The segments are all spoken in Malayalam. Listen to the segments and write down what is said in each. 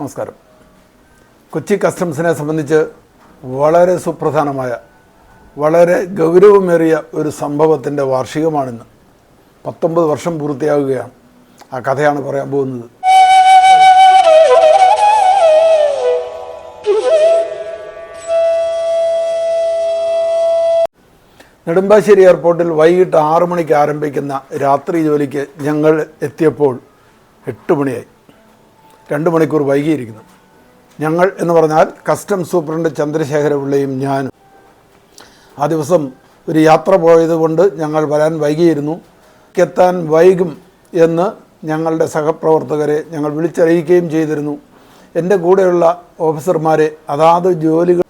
നമസ്കാരം. കൊച്ചി കസ്റ്റംസിനെ സംബന്ധിച്ച് വളരെ സുപ്രധാനമായ വളരെ ഗൗരവമേറിയ ഒരു സംഭവത്തിന്റെ വാർഷികമാണിന്ന്. പത്തൊമ്പത് വർഷം പൂർത്തിയാകുകയാണ് ആ കഥയാണ് പറയാൻ പോകുന്നത്. നെടുമ്പാശ്ശേരി എയർപോർട്ടിൽ വൈകിട്ട് ആറു മണിക്ക് ആരംഭിക്കുന്ന രാത്രി ജോലിക്ക് ഞങ്ങൾ എത്തിയപ്പോൾ എട്ട് മണിയായി. രണ്ട് മണിക്കൂർ വൈകിയിരിക്കുന്നു. ഞങ്ങൾ എന്ന് പറഞ്ഞാൽ കസ്റ്റംസ് സൂപ്രണ്ട് ചന്ദ്രശേഖര പിള്ളയും ഞാനും. ആ ദിവസം ഒരു യാത്ര പോയതുകൊണ്ട് ഞങ്ങൾ വരാൻ വൈകിയിരുന്നു. എത്താൻ വൈകും എന്ന് ഞങ്ങളുടെ സഹപ്രവർത്തകരെ ഞങ്ങൾ വിളിച്ചറിയിക്കുകയും ചെയ്തിരുന്നു. എന്റെ കൂടെയുള്ള ഓഫീസർമാരെ അതാത് ജോലികൾ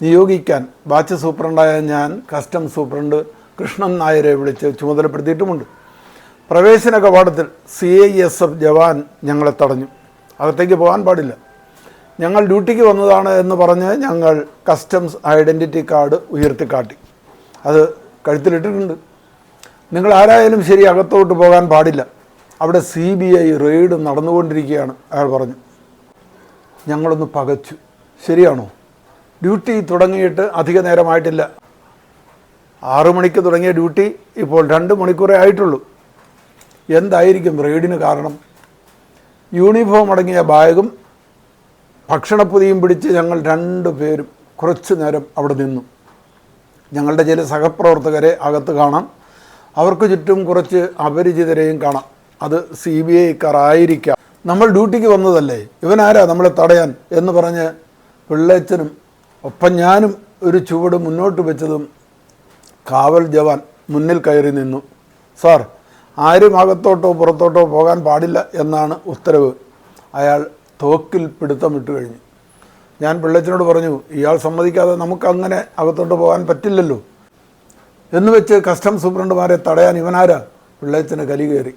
നിയോഗിക്കാൻ ബാച്ച് സൂപ്രണ്ടായ ഞാൻ കസ്റ്റംസ് സൂപ്രണ്ട് കൃഷ്ണൻ നായരെ വിളിച്ച് ചുമതലപ്പെടുത്തിയിട്ടുമുണ്ട്. പ്രവേശന കവാടത്തിൽ സി ഐ എസ് എഫ് ജവാൻ ഞങ്ങളെ തടഞ്ഞു. അകത്തേക്ക് പോകാൻ പാടില്ല. ഞങ്ങൾ ഡ്യൂട്ടിക്ക് വന്നതാണ് എന്ന് പറഞ്ഞ് ഞങ്ങൾ കസ്റ്റംസ് ഐഡന്റിറ്റി കാർഡ് ഉയർത്തിക്കാട്ടി. അത് കഴുത്തിലിട്ടിട്ടുണ്ട്. നിങ്ങൾ ആരായാലും ശരി അകത്തോട്ട് പോകാൻ പാടില്ല. അവിടെ സി ബി ഐ റെയ്ഡ് നടന്നുകൊണ്ടിരിക്കുകയാണ് അയാൾ പറഞ്ഞു. ഞങ്ങളൊന്ന് പകച്ചു. ശരിയാണോ? ഡ്യൂട്ടി തുടങ്ങിയിട്ട് അധിക നേരമായിട്ടില്ല. ആറു മണിക്ക് തുടങ്ങിയ ഡ്യൂട്ടി ഇപ്പോൾ രണ്ട് മണിക്കൂറേ ആയിട്ടുള്ളൂ. എന്തായിരിക്കും റെയ്ഡിന് കാരണം? യൂണിഫോം അടങ്ങിയ ബാഗും ഭക്ഷണപ്പൊതിയും പിടിച്ച് ഞങ്ങൾ രണ്ടു പേരും കുറച്ചു നേരം അവിടെ നിന്നു. ഞങ്ങളുടെ ചില സഹപ്രവർത്തകരെ അകത്ത് കാണാം. അവർക്ക് ചുറ്റും കുറച്ച് അപരിചിതരെയും കാണാം. അത് സി ബി ഐക്കാരായിരിക്കാം. നമ്മൾ ഡ്യൂട്ടിക്ക് വന്നതല്ലേ? ഇവനാരാ നമ്മളെ തടയാൻ? എന്ന് പറഞ്ഞ് പിള്ളേച്ചനും ഒപ്പം ഞാനും ഒരു ചുവട് മുന്നോട്ട് വെച്ചതും കാവൽ ജവാൻ മുന്നിൽ കയറി നിന്നു. സാർ ആരും അകത്തോട്ടോ പുറത്തോട്ടോ പോകാൻ പാടില്ല എന്നാണ് ഉത്തരവ്. അയാൾ തോക്കിൽ പിടുത്തമിട്ട് കഴിഞ്ഞു. ഞാൻ പിള്ളച്ചനോട് പറഞ്ഞു ഇയാൾ സമ്മതിക്കാതെ നമുക്കങ്ങനെ അകത്തോട്ട് പോകാൻ പറ്റില്ലല്ലോ. എന്ന് വെച്ച് കസ്റ്റംസ് സൂപ്രണ്ടുമാരെ തടയാൻ ഇവനാരാ? പിള്ളേച്ചന് കലി കയറി.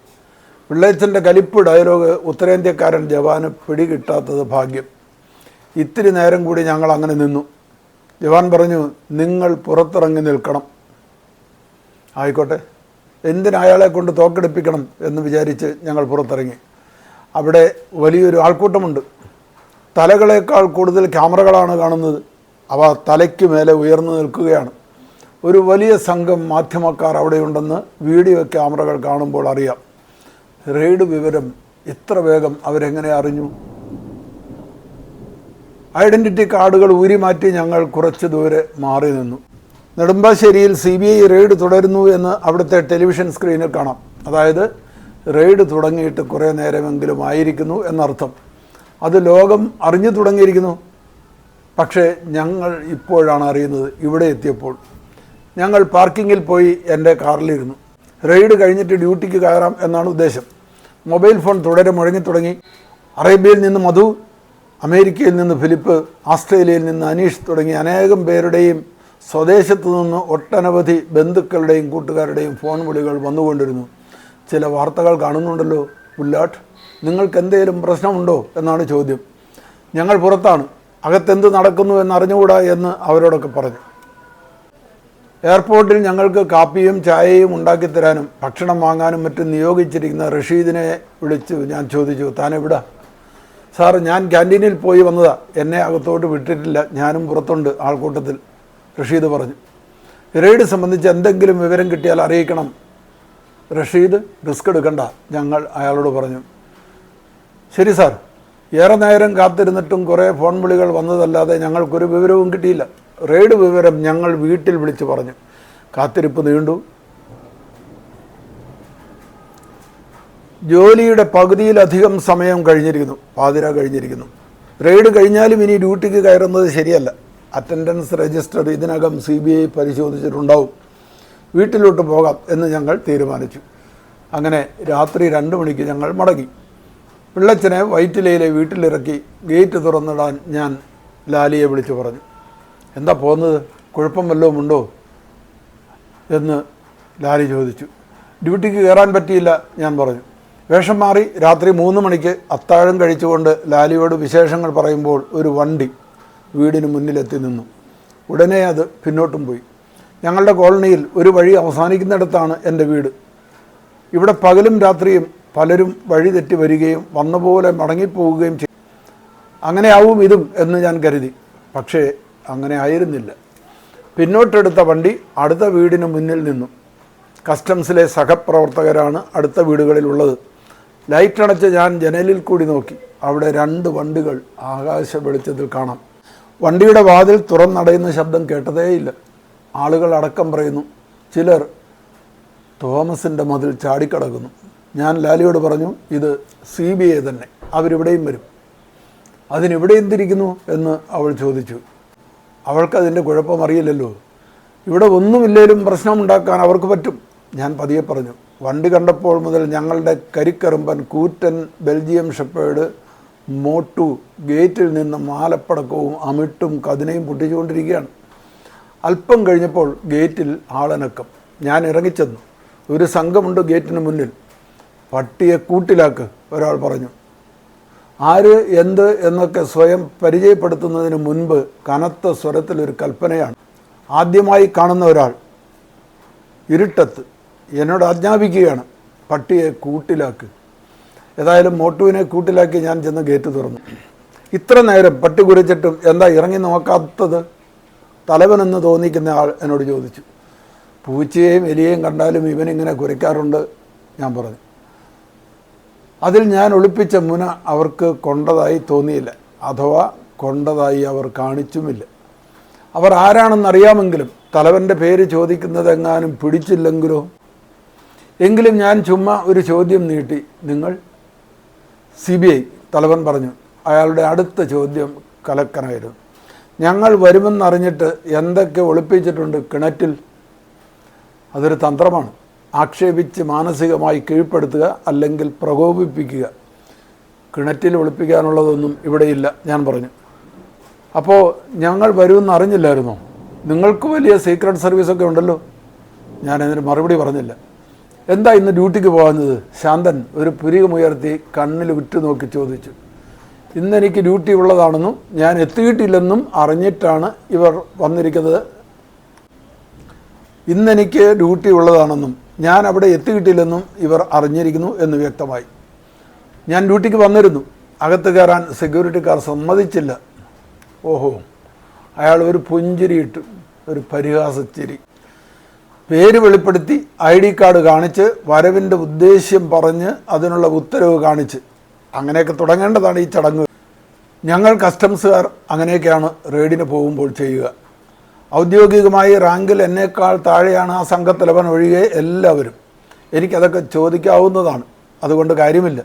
പിള്ളേച്ചന്റെ കലിപ്പ് ഡയലോഗ് ഉത്തരേന്ത്യക്കാരൻ ജവാന് പിടികിട്ടാത്തത് ഭാഗ്യം. ഇത്തിരി നേരം കൂടി ഞങ്ങൾ അങ്ങനെ നിന്നു. ജവാൻ പറഞ്ഞു നിങ്ങൾ പുറത്തിറങ്ങി നിൽക്കണം. ആയിക്കോട്ടെ. എന്തിന് അയാളെ കൊണ്ട് തോക്കെടുപ്പിക്കണം എന്ന് വിചാരിച്ച് ഞങ്ങൾ പുറത്തിറങ്ങി. അവിടെ വലിയൊരു ആൾക്കൂട്ടമുണ്ട്. തലകളേക്കാൾ കൂടുതൽ ക്യാമറകളാണ് കാണുന്നത്. അവ തലയ്ക്ക് മേലെ ഉയർന്നു നിൽക്കുകയാണ്. ഒരു വലിയ സംഘം മാധ്യമക്കാർ അവിടെയുണ്ടെന്ന് വീഡിയോ ക്യാമറകൾ കാണുമ്പോൾ അറിയാം. റെയ്ഡ് വിവരം ഇത്ര വേഗം അവരെങ്ങനെ അറിഞ്ഞു? ഐഡന്റിറ്റി കാർഡുകൾ ഊരി മാറ്റി ഞങ്ങൾ കുറച്ച് ദൂരെ മാറി നിന്നു. നെടുമ്പാശ്ശേരിയിൽ സി ബി ഐ റെയ്ഡ് തുടരുന്നു എന്ന് അവിടുത്തെ ടെലിവിഷൻ സ്ക്രീനിൽ കാണാം. അതായത് റെയ്ഡ് തുടങ്ങിയിട്ട് കുറേ നേരമെങ്കിലും ആയിരിക്കുന്നു എന്നർത്ഥം. അത് ലോകം അറിഞ്ഞു തുടങ്ങിയിരിക്കുന്നു. പക്ഷേ ഞങ്ങൾ ഇപ്പോഴാണ് അറിയുന്നത് ഇവിടെ എത്തിയപ്പോൾ. ഞങ്ങൾ പാർക്കിങ്ങിൽ പോയി എന്റെ കാറിലിരുന്നു. റെയ്ഡ് കഴിഞ്ഞിട്ട് ഡ്യൂട്ടിക്ക് കയറാം എന്നാണ് ഉദ്ദേശം. മൊബൈൽ ഫോൺ തുടരെ മുഴങ്ങി തുടങ്ങി. അറേബ്യയിൽ നിന്ന് മധു അമേരിക്കയിൽ നിന്ന് ഫിലിപ്പ് ആസ്ട്രേലിയയിൽ നിന്ന് അനീഷ് തുടങ്ങി അനേകം പേരുടെയും സ്വദേശത്തു നിന്ന് ഒട്ടനവധി ബന്ധുക്കളുടെയും കൂട്ടുകാരുടെയും ഫോൺ വിളികൾ വന്നുകൊണ്ടിരുന്നു. ചില വാർത്തകൾ കാണുന്നുണ്ടല്ലോ പുല്ലാട്ട്. നിങ്ങൾക്ക് എന്തെങ്കിലും പ്രശ്നമുണ്ടോ എന്നാണ് ചോദ്യം. ഞങ്ങൾ പുറത്താണ്. അകത്തെന്ത് നടക്കുന്നു എന്നറിഞ്ഞുകൂടാ എന്ന് അവരോടൊക്കെ പറഞ്ഞു. എയർപോർട്ടിൽ ഞങ്ങൾക്ക് കാപ്പിയും ചായയും ഉണ്ടാക്കി തരാനും ഭക്ഷണം വാങ്ങാനും മറ്റും നിയോഗിച്ചിരിക്കുന്ന റഷീദിനെ വിളിച്ചു. ഞാൻ ചോദിച്ചു താൻ എവിടാ സാർ ഞാൻ ക്യാന്റീനിൽ പോയി വന്നതാ. എന്നെ അകത്തോട്ട് വിട്ടിട്ടില്ല. ഞാനും പുറത്തുണ്ട് ആൾക്കൂട്ടത്തിൽ. റഷീദ് പറഞ്ഞു. റെയ്ഡ് സംബന്ധിച്ച് എന്തെങ്കിലും വിവരം കിട്ടിയാൽ അറിയിക്കണം. റഷീദ് റിസ്ക് എടുക്കണ്ട ഞങ്ങൾ അയാളോട് പറഞ്ഞു. ശരി സാർ ഏറെ നേരം കാത്തിരുന്നിട്ടും കുറേ ഫോൺ വിളികൾ വന്നതല്ലാതെ ഞങ്ങൾക്കൊരു വിവരവും കിട്ടിയില്ല. റെയ്ഡ് വിവരം ഞങ്ങൾ വീട്ടിൽ വിളിച്ച് പറഞ്ഞു. കാത്തിരിപ്പ് നീണ്ടു. ജോലിയുടെ പകുതിയിലധികം സമയം കഴിഞ്ഞിരിക്കുന്നു പാതിര കഴിഞ്ഞിരിക്കുന്നു. റെയ്ഡ് കഴിഞ്ഞാലും ഇനി ഡ്യൂട്ടിക്ക് കയറുന്നത് ശരിയല്ല. അറ്റൻഡൻസ് രജിസ്റ്റർ ഇതിനകം സി ബി ഐ പരിശോധിച്ചിട്ടുണ്ടാവും. വീട്ടിലോട്ട് പോകാം എന്ന് ഞങ്ങൾ തീരുമാനിച്ചു. അങ്ങനെ രാത്രി രണ്ട് മണിക്ക് ഞങ്ങൾ മടങ്ങി. പിള്ളച്ചനെ വൈറ്റിലയിലെ വീട്ടിലിറക്കി ഗേറ്റ് തുറന്നിടാൻ ഞാൻ ലാലിയെ വിളിച്ചു പറഞ്ഞു. എന്താ പോകുന്നത് കുഴപ്പം വല്ലതും ഉണ്ടോ? എന്ന് ലാലി ചോദിച്ചു. ഡ്യൂട്ടിക്ക് കയറാൻ പറ്റിയില്ല ഞാൻ പറഞ്ഞു. വേഷം മാറി രാത്രി മൂന്ന് മണിക്ക് അത്താഴം കഴിച്ചുകൊണ്ട് ലാലിയോട് വിശേഷങ്ങൾ പറയുമ്പോൾ ഒരു വണ്ടി വീടിന് മുന്നിലെത്തി നിന്നു. ഉടനെ അത് പിന്നോട്ടും പോയി. ഞങ്ങളുടെ കോളനിയിൽ ഒരു വഴി അവസാനിക്കുന്നിടത്താണ് എന്റെ വീട്. ഇവിടെ പകലും രാത്രിയും പലരും വഴി തെറ്റി വരികയും വന്ന പോലെ മടങ്ങിപ്പോവുകയും ചെയ്യും അങ്ങനെയാവും ഇതും എന്ന് ഞാൻ കരുതി. പക്ഷേ അങ്ങനെ ആയിരുന്നില്ല. പിന്നോട്ടെടുത്ത വണ്ടി അടുത്ത വീടിന് മുന്നിൽ നിന്നു. കസ്റ്റംസിലെ സഹപ്രവർത്തകരാണ് അടുത്ത വീടുകളിലുള്ളത്. ലൈറ്റ് അണച്ച് ഞാൻ ജനലിൽ കൂടി നോക്കി. അവിടെ രണ്ട് വണ്ടികൾ ആകാശ വെളിച്ചത്തിൽ കാണാം. വണ്ടിയുടെ വാതിൽ തുറന്നടയുന്ന ശബ്ദം കേട്ടതേയില്ല ആളുകൾ അടക്കം പറയുന്നു ചിലർ തോമസിന്റെ മതിൽ ചാടിക്കടക്കുന്നു. ഞാൻ ലാലിയോട് പറഞ്ഞു ഇത് സി ബി ഐ തന്നെ അവരിവിടെയും വരും. അതിനിവിടെ എന്തിരിക്കുന്നു എന്ന് അവൾ ചോദിച്ചു. അവൾക്കതിന്റെ കുഴപ്പം അറിയില്ലല്ലോ. ഇവിടെ ഒന്നുമില്ലേലും പ്രശ്നമുണ്ടാക്കാൻ അവർക്ക് പറ്റും ഞാൻ പതിയെ പറഞ്ഞു. വണ്ടി കണ്ടപ്പോൾ മുതൽ ഞങ്ങളുടെ കരിക്കറുമ്പൻ കൂറ്റൻ ബെൽജിയം ഷെപ്പേഡ് മോട്ടു ഗേറ്റിൽ നിന്ന് മാലപ്പടക്കവും അമിട്ടും കതിനയും പൊട്ടിച്ചുകൊണ്ടിരിക്കുകയാണ്. അല്പം കഴിഞ്ഞപ്പോൾ ഗേറ്റിൽ ആളനക്കം. ഞാൻ ഇറങ്ങിച്ചെന്നു. ഒരു സംഘമുണ്ട് ഗേറ്റിന് മുന്നിൽ. പട്ടിയെ കൂട്ടിലാക്ക് ഒരാൾ പറഞ്ഞു. ആര് എന്ത് എന്നൊക്കെ സ്വയം പരിചയപ്പെടുത്തുന്നതിന് മുൻപ് കനത്ത സ്വരത്തിലൊരു കൽപ്പനയാണ്. ആദ്യമായി കാണുന്ന ഒരാൾ ഇരുട്ടത്ത് എന്നോട് ആജ്ഞാപിക്കുകയാണ്. പട്ടിയെ കൂട്ടിലാക്ക്. ഏതായാലും മോട്ടുവിനെ കൂട്ടിലാക്കി ഞാൻ ചെന്ന് ഗേറ്റ് തുറന്നു. ഇത്ര നേരം പട്ടി കുരച്ചിട്ടും എന്താ ഇറങ്ങി നോക്കാത്തത്? തലവനെന്ന് തോന്നിക്കുന്ന ആൾ എന്നോട് ചോദിച്ചു. പൂച്ചയെയും എലിയെയും കണ്ടാലും ഇവനിങ്ങനെ കുരയ്ക്കാറുണ്ട്? ഞാൻ പറഞ്ഞു. അതിൽ ഞാൻ ഒളിപ്പിച്ച മുന അവർക്ക് കൊണ്ടതായി തോന്നിയില്ല. അഥവാ കൊണ്ടതായി അവർ കാണിച്ചുമില്ല. അവർ ആരാണെന്നറിയാമെങ്കിലും തലവന്റെ പേര് ചോദിക്കുന്നതെങ്ങാനും പിടിച്ചില്ലെങ്കിലോ? എങ്കിലും ഞാൻ ചുമ്മാ ഒരു ചോദ്യം നീട്ടി. നിങ്ങൾ സി ബി ഐ തലവൻ പറഞ്ഞു അയാളുടെ അടുത്ത ചോദ്യം കലക്കനായിരുന്നു ഞങ്ങൾ വരുമെന്നറിഞ്ഞിട്ട് എന്തൊക്കെ ഒളിപ്പിച്ചിട്ടുണ്ട് കിണറ്റിൽ? അതൊരു തന്ത്രമാണ്. ആക്ഷേപിച്ച് മാനസികമായി കീഴ്പ്പെടുത്തുക അല്ലെങ്കിൽ പ്രകോപിപ്പിക്കുക. കിണറ്റിൽ ഒളിപ്പിക്കാനുള്ളതൊന്നും ഇവിടെയില്ല ഞാൻ പറഞ്ഞു. അപ്പോൾ ഞങ്ങൾ വരുമെന്ന് അറിഞ്ഞില്ലായിരുന്നോ നിങ്ങൾക്ക് വലിയ സീക്രട്ട് സർവീസൊക്കെ ഉണ്ടല്ലോ. ഞാനതിന് മറുപടി പറഞ്ഞില്ല. എന്താ ഇന്ന് ഡ്യൂട്ടിക്ക് പോകുന്നത് ശാന്തൻ ഒരു പുരികമുയർത്തി കണ്ണിൽ വിട്ടുനോക്കി ചോദിച്ചു. ഇന്നെനിക്ക് ഡ്യൂട്ടി ഉള്ളതാണെന്നും ഞാൻ എത്തിയിട്ടില്ലെന്നും അറിഞ്ഞിട്ടാണ് ഇവർ വന്നിരിക്കുന്നത്. ഇന്നെനിക്ക് ഡ്യൂട്ടി ഉള്ളതാണെന്നും ഞാൻ അവിടെ എത്തിയിട്ടില്ലെന്നും ഇവർ അറിഞ്ഞിരിക്കുന്നു എന്ന് വ്യക്തമായി. ഞാൻ ഡ്യൂട്ടിക്ക് വന്നിരുന്നു. അകത്ത് കയറാൻ സെക്യൂരിറ്റിക്കാർ സമ്മതിച്ചില്ല. ഓഹോ അയാൾ ഒരു പുഞ്ചിരിയിട്ടു ഒരു പരിഹാസച്ചിരി. പേര് വെളിപ്പെടുത്തി ഐ ഡി കാർഡ് കാണിച്ച് വരവിന്റെ ഉദ്ദേശ്യം പറഞ്ഞ് അതിനുള്ള ഉത്തരവ് കാണിച്ച്. അങ്ങനെയൊക്കെ തുടങ്ങേണ്ടതാണ് ഈ ചടങ്ങ്. ഞങ്ങൾ കസ്റ്റംസുകാർ അങ്ങനെയൊക്കെയാണ് റെയ്ഡിന് പോകുമ്പോൾ ചെയ്യുക. ഔദ്യോഗികമായി റാങ്കിൽ എന്നേക്കാൾ താഴെയാണ് ആ സംഘത്തലവൻ ഒഴികെ എല്ലാവരും. എനിക്കതൊക്കെ ചോദിക്കാവുന്നതാണ്. അതുകൊണ്ട് കാര്യമില്ല.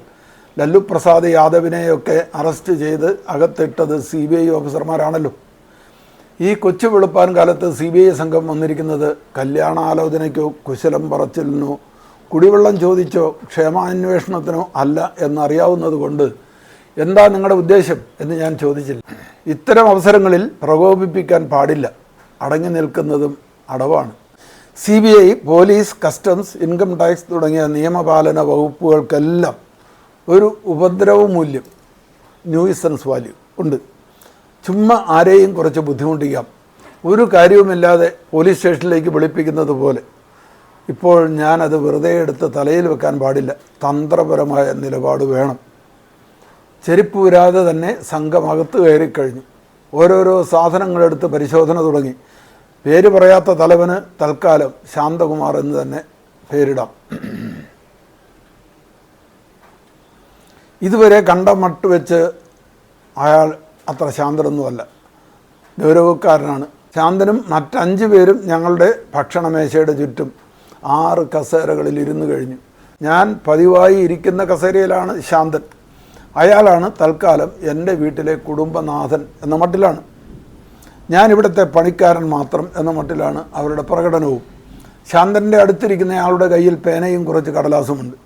ലല്ലു പ്രസാദ് യാദവിനെയൊക്കെ അറസ്റ്റ് ചെയ്ത് അകത്തിട്ടത് സി ബി ഐ ഓഫീസർമാരാണല്ലോ. ഈ കൊച്ചു വെളുപ്പാൻ കാലത്ത് സി ബി ഐ സംഘം വന്നിരിക്കുന്നത് കല്യാണാലോചനയ്ക്കോ കുശലം പറച്ചിലിനോ കുടിവെള്ളം ചോദിച്ചോ ക്ഷേമാന്വേഷണത്തിനോ അല്ല എന്നറിയാവുന്നത് കൊണ്ട് എന്താ നിങ്ങളുടെ ഉദ്ദേശം എന്ന് ഞാൻ ചോദിച്ചില്ല. ഇത്തരം അവസരങ്ങളിൽ പ്രകോപിപ്പിക്കാൻ പാടില്ല. അടങ്ങി നിൽക്കുന്നതും അടവാണ്. C B I police customs income tax തുടങ്ങിയ നിയമപാലന വകുപ്പുകൾക്കെല്ലാം ഒരു ഉപദ്രവ മൂല്യം ന്യൂയിസൻസ് വാല്യൂ ഉണ്ട്. ചുമ്മാ ആരെയും കുറച്ച് ബുദ്ധിമുട്ടിക്കാം. ഒരു കാര്യവുമില്ലാതെ പോലീസ് സ്റ്റേഷനിലേക്ക് വിളിപ്പിക്കുന്നത് പോലെ. ഇപ്പോൾ ഞാനത് വെറുതെ എടുത്ത് തലയിൽ വെക്കാൻ പാടില്ല. തന്ത്രപരമായ നിലപാട് വേണം. ചെരുപ്പ് വരാതെ തന്നെ സംഘം അകത്ത് കയറിക്കഴിഞ്ഞു ഓരോരോ സാധനങ്ങളെടുത്ത് പരിശോധന തുടങ്ങി. പേര് പറയാത്ത തലവന് തൽക്കാലം ശാന്തകുമാർ എന്ന് തന്നെ പേരിടാം. ഇതുവരെ കണ്ട മട്ട് വെച്ച് അയാൾ അത്ര ശാന്തനൊന്നുമല്ല ഗൗരവക്കാരനാണ്. ശാന്തനും മറ്റഞ്ച് പേരും ഞങ്ങളുടെ ഭക്ഷണമേശയുടെ ചുറ്റും ആറ് കസേരകളിൽ ഇരുന്നു കഴിഞ്ഞു. ഞാൻ പതിവായി ഇരിക്കുന്ന കസേരയിലാണ് ശാന്തൻ. അയാളാണ് തൽക്കാലം എന്റെ വീട്ടിലെ കുടുംബനാഥൻ എന്ന മട്ടിലാണ്. ഞാൻ ഇവിടുത്തെ പണിക്കാരൻ മാത്രം എന്ന മട്ടിലാണ് അവരുടെ പ്രകടനവും. ശാന്തന്റെ അടുത്തിരിക്കുന്ന ആളുടെ കയ്യിൽ പേനയും കുറച്ച് കടലാസുമുണ്ട്.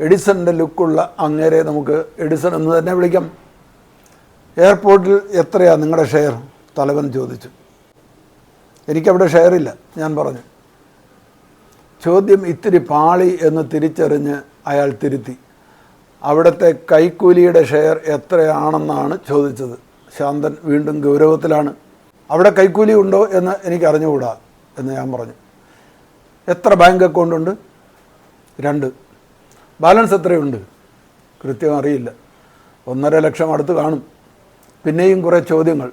എഡിസണിന്റെ ലുക്കുള്ള അങ്ങേരെ നമുക്ക് എഡിസൺ എന്ന് തന്നെ വിളിക്കാം. എയർപോർട്ടിൽ എത്രയാണ് നിങ്ങളുടെ ഷെയർ? തലവൻ ചോദിച്ചു. എനിക്കവിടെ ഷെയറില്ല ഞാൻ പറഞ്ഞു. ചോദ്യം ഇത്തിരി പാളി എന്ന് തിരിച്ചറിഞ്ഞ് അയാൾ തിരുത്തി. അവിടുത്തെ കൈക്കൂലിയുടെ ഷെയർ എത്രയാണെന്നാണ് ചോദിച്ചത്. ശാന്തൻ വീണ്ടും ഗൗരവത്തിലാണ്. അവിടെ കൈക്കൂലി ഉണ്ടോ എന്ന് എനിക്ക് അറിഞ്ഞുകൂടാ എന്ന് ഞാൻ പറഞ്ഞു. എത്ര ബാങ്ക് അക്കൗണ്ട് ഉണ്ട്? രണ്ട്. ബാലൻസ് എത്രയുണ്ട്? കൃത്യം അറിയില്ല. ഒന്നര ലക്ഷം അടുത്ത് കാണും. പിന്നെയും കുറേ ചോദ്യങ്ങൾ.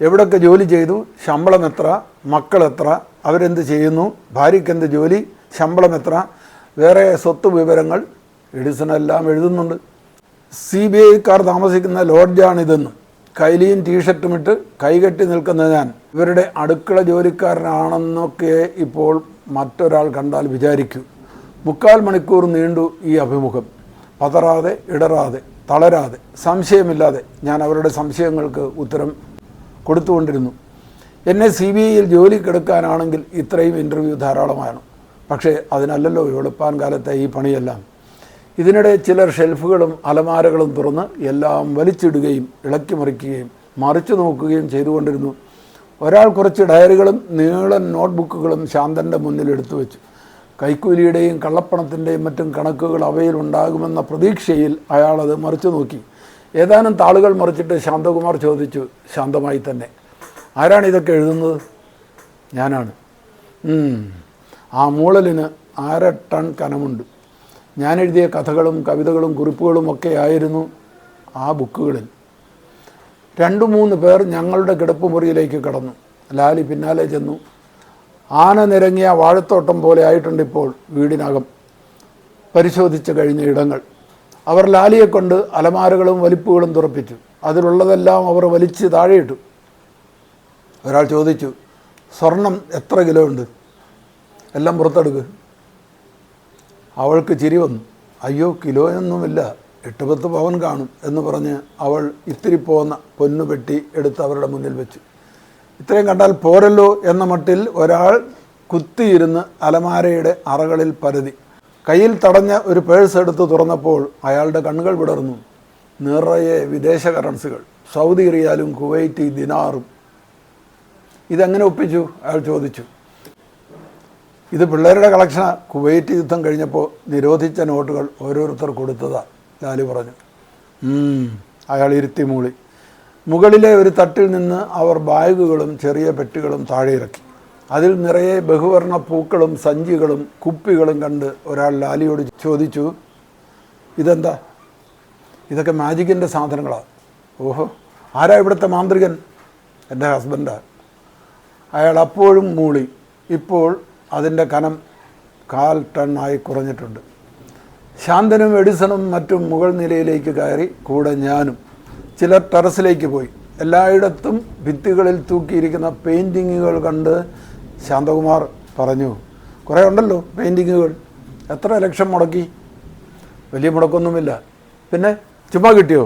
എവിടൊക്കെ ജോലി ചെയ്തു? ശമ്പളം എത്ര? മക്കൾ എത്ര? അവരെന്ത് ചെയ്യുന്നു? ഭാര്യയ്ക്ക് എന്ത് ജോലി? ശമ്പളം എത്ര? വേറെ സ്വത്ത് വിവരങ്ങൾ എഡിസൺ എല്ലാം എഴുതുന്നുണ്ട്. സി ബി ഐക്കാർ താമസിക്കുന്ന ലോഡ്ജാണിതെന്നും. കൈലിയും ടീഷർട്ടും ഇട്ട് കൈകെട്ടി നിൽക്കുന്ന ഞാൻ. ഇവരുടെ അടുക്കള ജോലിക്കാരനാണെന്നൊക്കെ ഇപ്പോൾ മറ്റൊരാൾ കണ്ടാൽ വിചാരിക്കൂ. മുക്കാൽ മണിക്കൂർ നീണ്ടു ഈ അഭിമുഖം. പതറാതെ ഇടറാതെ. തളരാതെ സംശയമില്ലാതെ ഞാൻ അവരുടെ സംശയങ്ങൾക്ക് ഉത്തരം കൊടുത്തുകൊണ്ടിരുന്നു. എന്നെ സി ബി ഐയിൽ ജോലിക്കെടുക്കാനാണെങ്കിൽ ഇത്രയും ഇന്റർവ്യൂ ധാരാളമാണ്. പക്ഷേ അതിനല്ലല്ലോ വെളുപ്പാൻ കാലത്തെ ഈ പണിയെല്ലാം. ഇതിനിടെ ചിലർ ഷെൽഫുകളും അലമാരകളും തുറന്ന് എല്ലാം വലിച്ചിടുകയും ഇളക്കി മറിക്കുകയും മറിച്ചു നോക്കുകയും ചെയ്തുകൊണ്ടിരുന്നു. ഒരാൾ കുറച്ച് ഡയറികളും നീളൻ നോട്ട്ബുക്കുകളും ശാന്തന്റെ മുന്നിൽ എടുത്തു വെച്ചു കൈക്കൂലിയുടെയും കള്ളപ്പണത്തിന്റെയും മറ്റും കണക്കുകൾ അവയിൽ ഉണ്ടാകുമെന്ന പ്രതീക്ഷയിൽ അയാൾ അത് മറിച്ചു നോക്കി. ഏതാനും താളുകൾ മറിച്ചിട്ട് ശാന്തകുമാർ ചോദിച്ചു ശാന്തമായി തന്നെ. ആരാണ് ഇതൊക്കെ എഴുതുന്നത്? ഞാനാണ്. ആ മൂളലിന് അര ടൺ കനമുണ്ട്. ഞാൻ എഴുതിയ കഥകളും കവിതകളും കുറിപ്പുകളും ഒക്കെ ആയിരുന്നു ആ ബുക്കുകളിൽ. രണ്ടു മൂന്ന് പേർ ഞങ്ങളുടെ കിടപ്പുമുറിയിലേക്ക് കടന്നു. ലാലി പിന്നാലെ ചെന്നു. ആന നിരങ്ങിയ വാഴത്തോട്ടം പോലെ ആയിട്ടുണ്ട് ഇപ്പോൾ വീടിനകം. പരിശോധിച്ച് കഴിഞ്ഞ ഇടങ്ങൾ. അവർ ലാലിയെ കൊണ്ട് അലമാരകളും വലിപ്പുകളും തുറപ്പിച്ചു. അതിലുള്ളതെല്ലാം അവർ വലിച്ച് താഴെയിട്ടു. ഒരാൾ ചോദിച്ചു സ്വർണം എത്ര കിലോ ഉണ്ട്? എല്ലാം പുറത്തെടുക്കുക അവൾക്ക് ചിരി വന്നു. അയ്യോ കിലോയൊന്നുമില്ല എട്ട് പത്ത് പവൻ കാണും എന്ന് പറഞ്ഞ് അവൾ ഇത്തിരി പോന്ന പൊന്നുപെട്ടി എടുത്ത് അവരുടെ മുന്നിൽ വെച്ചു. ഇത്രയും കണ്ടാൽ പോരല്ലോ എന്ന മട്ടിൽ ഒരാൾ കുത്തിയിരുന്ന് അലമാരയുടെ അറകളിൽ പരതി. കയ്യിൽ തടഞ്ഞ ഒരു പേഴ്സ് എടുത്ത് തുറന്നപ്പോൾ അയാളുടെ കണ്ണുകൾ വിടർന്നു. നിറയെ വിദേശ കറൻസികൾ സൗദി റിയാലും കുവൈറ്റി ദിനാറും. ഇതെങ്ങനെ ഒപ്പിച്ചു? അയാൾ ചോദിച്ചു. ഇത് പിള്ളേരുടെ കളക്ഷനാണ് കുവൈറ്റ് യുദ്ധം കഴിഞ്ഞപ്പോൾ നിരോധിച്ച നോട്ടുകൾ ഓരോരുത്തർ കൊടുത്തതാണ് ലാലു പറഞ്ഞു. അയാൾ ഇരുത്തി മൂളി. മുകളിലെ ഒരു തട്ടിൽ നിന്ന് അവർ ബാഗുകളും ചെറിയ പെട്ടികളും താഴെ ഇറക്കി അതിൽ നിറയെ ബഹുവർണ പൂക്കളും സഞ്ചികളും കുപ്പികളും കണ്ട് ഒരാൾ ലാലിയോട് ചോദിച്ചു ഇതെന്താ? ഇതൊക്കെ മാജിക്കിന്റെ സാധനങ്ങളാണ് ഓഹോ ആരാ ഇവിടുത്തെ മാന്ത്രികൻ? എന്റെ ഹസ്ബൻഡാണ് അയാൾ അപ്പോഴും മൂളി. ഇപ്പോൾ അതിന്റെ കനം കാൽ ടണ്ണായി കുറഞ്ഞിട്ടുണ്ട്. ശാന്തനും എഡിസണും മറ്റും മുകൾ നിലയിലേക്ക് കയറി കൂടെ ഞാനും. ചിലർ ടെറസിലേക്ക് പോയി. എല്ലായിടത്തും ഭിത്തികളിൽ തൂക്കിയിരിക്കുന്ന പെയിന്റിങ്ങുകൾ കണ്ട് ശാന്തകുമാർ പറഞ്ഞു കുറേ ഉണ്ടല്ലോ പെയിന്റിങ്ങുകൾ എത്ര ലക്ഷം മുടക്കി? വലിയ മുടക്കൊന്നുമില്ല. പിന്നെ ചുമ്മാ കിട്ടിയോ?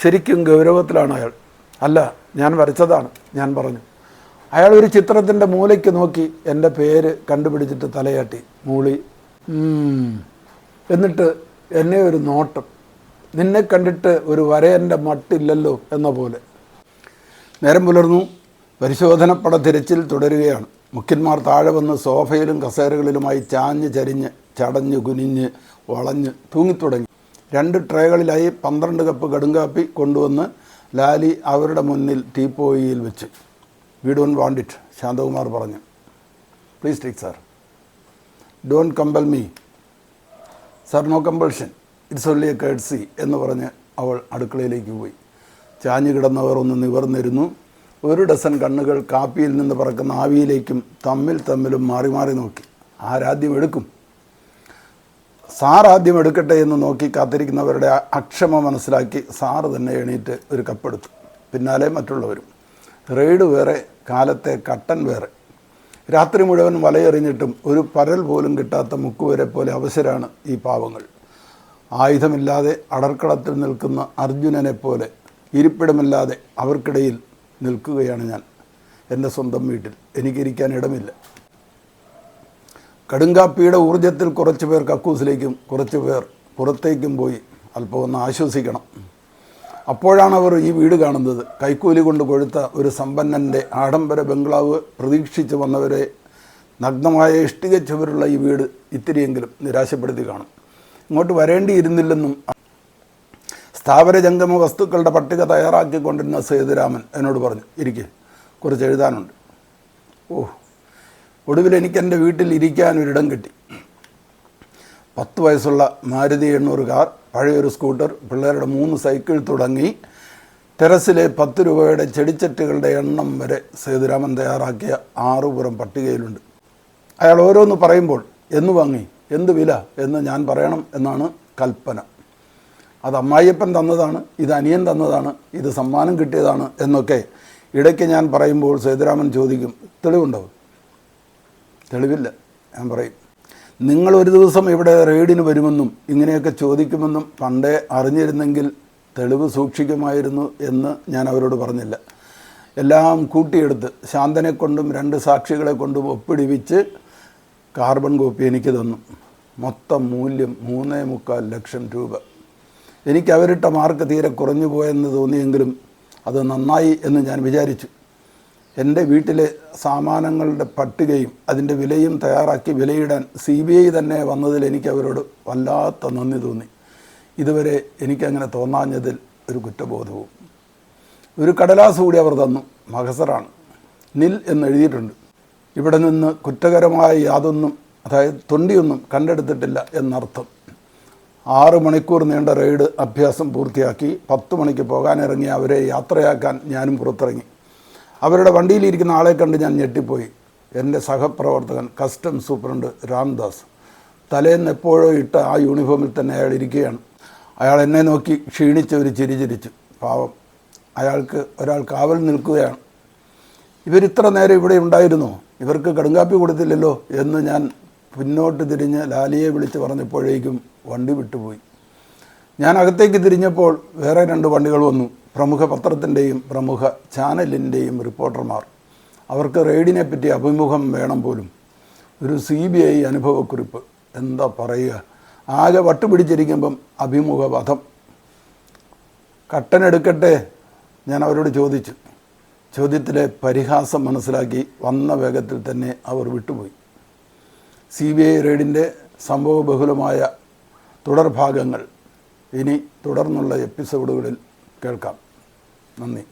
ശരിക്കും ഗൗരവത്തിലാണ് അയാൾ. അല്ല ഞാൻ വരച്ചതാണ് ഞാൻ പറഞ്ഞു. അയാൾ ഒരു ചിത്രത്തിന്റെ മൂലയ്ക്ക് നോക്കി എന്റെ പേര് കണ്ടുപിടിച്ചിട്ട് തലയാട്ടി. മൂളി എന്നിട്ട് എന്നെ ഒരു നോട്ടം നിന്നെ കണ്ടിട്ട് ഒരു വരയന്റെ മട്ടില്ലല്ലോ എന്ന പോലെ. നേരം പുലർന്നു. പരിശോധന പട തിരച്ചിൽ തുടരുകയാണ്. മുഖ്യന്മാർ താഴെ വന്ന് സോഫയിലും കസേരകളിലുമായി ചാഞ്ഞ് ചരിഞ്ഞ് ചടഞ്ഞ് കുനിഞ്ഞ് വളഞ്ഞ് തൂങ്ങിത്തുടങ്ങി. രണ്ട് ട്രേകളിലായി പന്ത്രണ്ട് കപ്പ് കടുങ്കാപ്പി കൊണ്ടുവന്ന് ലാലി അവരുടെ മുന്നിൽ ടീപ്പോയിയിൽ വെച്ച്. We don't want it Shanthakumar പറഞ്ഞു. Please take sir don't compel me sir no compulsion it's only a courtesy എന്ന് പറഞ്ഞ് അവൾ അടുക്കളയിലേക്ക് പോയി. ചാഞ്ഞു കിടന്നവർ ഒന്ന് നിവർന്നിരുന്നു. ഒരു ഡസൻ കണ്ണുകൾ കാപ്പിയിൽ നിന്ന് പറക്കുന്ന ആവിയിലേക്കും തമ്മിൽ തമ്മിലും മാറി മാറി നോക്കി. ആരാദ്യം എടുക്കും? സാർ ആദ്യം എടുക്കട്ടെ എന്ന് നോക്കി കാത്തിരിക്കുന്നവരുടെ അക്ഷമ മനസ്സിലാക്കി സാറ് തന്നെ എണീറ്റ് ഒരു കപ്പെടുത്തു. പിന്നാലെ മറ്റുള്ളവരും. റെയ്ഡ് വേറെ കാലത്തെ കട്ടൻ വേറെ. രാത്രി മുഴുവൻ വലയെറിഞ്ഞിട്ടും ഒരു പരൽ പോലും കിട്ടാത്ത മുക്കുവരെ പോലെ അവസരമാണ് ഈ പാവങ്ങൾ. ആയുധമില്ലാതെ അടർക്കളത്തിൽ നിൽക്കുന്ന അർജുനനെ പോലെ ഇരിപ്പിടമില്ലാതെ അവർക്കിടയിൽ നിൽക്കുകയാണ് ഞാൻ. എന്റെ സ്വന്തം വീട്ടിൽ എനിക്കിരിക്കാൻ ഇടമില്ല. കടുങ്കാപ്പിയുടെ ഊർജത്തിൽ കുറച്ച് പേർ കക്കൂസിലേക്കും കുറച്ച് പേർ പുറത്തേക്കും പോയി അല്പം ഒന്ന് ആശ്വസിക്കണം. അപ്പോഴാണ് അവർ ഈ വീട് കാണുന്നത്. കൈക്കൂലി കൊണ്ട് കൊഴുത്ത ഒരു സമ്പന്നന്റെ ആഡംബര ബംഗ്ലാവ് പ്രതീക്ഷിച്ച് വന്നവരെ നഗ്നമായ ഇഷ്ടിക ചുവരുള്ള ഈ വീട് ഇത്തിരിയെങ്കിലും നിരാശപ്പെടുത്തി കാണും. ഇങ്ങോട്ട് വരേണ്ടിയിരുന്നില്ലെന്നും സ്ഥാപന ജംഗമ വസ്തുക്കളുടെ പട്ടിക തയ്യാറാക്കിക്കൊണ്ടിരുന്ന സേതുരാമൻ എന്നോട് പറഞ്ഞു. ഇരിക്കെ കുറച്ച് എഴുതാനുണ്ട്. ഓ ഒടുവിൽ എനിക്ക് എന്റെ വീട്ടിൽ ഇരിക്കാൻ ഒരിടം കിട്ടി. പത്ത് വയസ്സുള്ള മാരുതി എണ്ണൂറ് കാർ പഴയൊരു സ്കൂട്ടർ പിള്ളേരുടെ മൂന്ന് സൈക്കിൾ തുടങ്ങി ടെറസിലെ പത്ത് രൂപയുടെ ചെടിച്ചട്ടികളുടെ എണ്ണം വരെ സേതുരാമൻ തയ്യാറാക്കിയ ആറുപുറം പട്ടികയിലുണ്ട്. അയാൾ ഓരോന്ന് പറയുമ്പോൾ എന്ന് വാങ്ങി? എന്ത് വില എന്ന് ഞാൻ പറയണം എന്നാണ് കൽപ്പന. അത് അമ്മായിയപ്പൻ തന്നതാണ് ഇത് അനിയൻ തന്നതാണ് ഇത് സമ്മാനം കിട്ടിയതാണ് എന്നൊക്കെ ഇടയ്ക്ക് ഞാൻ പറയുമ്പോൾ സേതുരാമൻ ചോദിക്കും തെളിവുണ്ടോ? തെളിവില്ല ഞാൻ പറയും. നിങ്ങൾ ഒരു ദിവസം ഇവിടെ റെയ്ഡിന് വരുമെന്നും ഇങ്ങനെയൊക്കെ ചോദിക്കുമെന്നും പണ്ടേ അറിഞ്ഞിരുന്നെങ്കിൽ തെളിവ് സൂക്ഷിക്കുമായിരുന്നു എന്ന് ഞാൻ അവരോട് പറഞ്ഞില്ല. എല്ലാം കൂട്ടിയെടുത്ത് ശാന്തനെ കൊണ്ടും രണ്ട് സാക്ഷികളെ കൊണ്ടും ഒപ്പിടിവിച്ച് കാർബൺ കോപ്പി എനിക്ക് തന്നു. മൊത്തം മൂല്യം മൂന്നേ മുക്കാൽ ലക്ഷം രൂപ. എനിക്ക് അവരിട്ട മാർക്ക് തീരെ കുറഞ്ഞു പോയെന്ന് തോന്നിയെങ്കിലും അത് നന്നായി എന്ന് ഞാൻ വിചാരിച്ചു. എന്റെ വീട്ടിലെ സാമാനങ്ങളുടെ പട്ടികയും അതിന്റെ വിലയും തയ്യാറാക്കി വിലയിടാൻ സി ബി ഐ തന്നെ വന്നതിൽ എനിക്ക് അവരോട് വല്ലാത്ത നന്ദി തോന്നി. ഇതുവരെ എനിക്കങ്ങനെ തോന്നാഞ്ഞതിൽ ഒരു കുറ്റബോധവും. ഒരു കടലാസ് കൂടി അവർ തന്നു. മഹസറാണ്. നിൽ എന്ന് എഴുതിയിട്ടുണ്ട് ഇവിടെ നിന്ന് കുറ്റകരമായ യാതൊന്നും അതായത് തൊണ്ടിയൊന്നും കണ്ടെടുത്തിട്ടില്ല എന്നർത്ഥം. ആറ് മണിക്കൂർ നീണ്ട റെയ്ഡ് അഭ്യാസം പൂർത്തിയാക്കി പത്ത് മണിക്ക് പോകാനിറങ്ങി അവരെ യാത്രയാക്കാൻ ഞാനും പുറത്തിറങ്ങി. അവരുടെ വണ്ടിയിലിരിക്കുന്ന ആളെ കണ്ട് ഞാൻ ഞെട്ടിപ്പോയി. എന്റെ സഹപ്രവർത്തകൻ കസ്റ്റം സൂപ്രണ്ട് രാംദാസ്. തലേന്ന് എപ്പോഴോ ഇട്ട ആ യൂണിഫോമിൽ തന്നെ അയാൾ ഇരിക്കുകയാണ്. അയാൾ എന്നെ നോക്കി ക്ഷീണിച്ച് ഒരു ചിരി ചിരിച്ചു. പാവം. അയാൾക്ക് ഒരാൾ കാവൽ നിൽക്കുകയാണ്. ഇവരിത്ര നേരം ഇവിടെ ഉണ്ടായിരുന്നോ? ഇവർക്ക് കടുങ്കാപ്പി കൊടുത്തില്ലല്ലോ എന്ന് ഞാൻ പിന്നോട്ട് തിരിഞ്ഞ് ലാലിയെ വിളിച്ച് പറഞ്ഞപ്പോഴേക്കും വണ്ടി വിട്ടുപോയി. ഞാൻ അകത്തേക്ക് തിരിഞ്ഞപ്പോൾ വേറെ രണ്ട് വണ്ടികൾ വന്നു. പ്രമുഖ പത്രത്തിന്റെയും പ്രമുഖ ചാനലിന്റെയും റിപ്പോർട്ടർമാർ. അവർക്ക് റെയ്ഡിനെ പറ്റി അഭിമുഖം വേണം പോലും. ഒരു സി ബി ഐ അനുഭവക്കുറിപ്പ്. എന്താ പറയുക? ആകെ വട്ടുപിടിച്ചിരിക്കുമ്പം അഭിമുഖ വധം കട്ടനെടുക്കട്ടെ ഞാൻ അവരോട് ചോദിച്ചു. ചോദ്യത്തിലെ പരിഹാസം മനസ്സിലാക്കി വന്ന വേഗത്തിൽ തന്നെ അവർ വിട്ടുപോയി. സി ബി ഐ റെയ്ഡിന്റെ സംഭവബഹുലമായ തുടർഭാഗങ്ങൾ ഇനി തുടർന്നുള്ള എപ്പിസോഡുകളിൽ കേൾക്കാം. നന്ദി.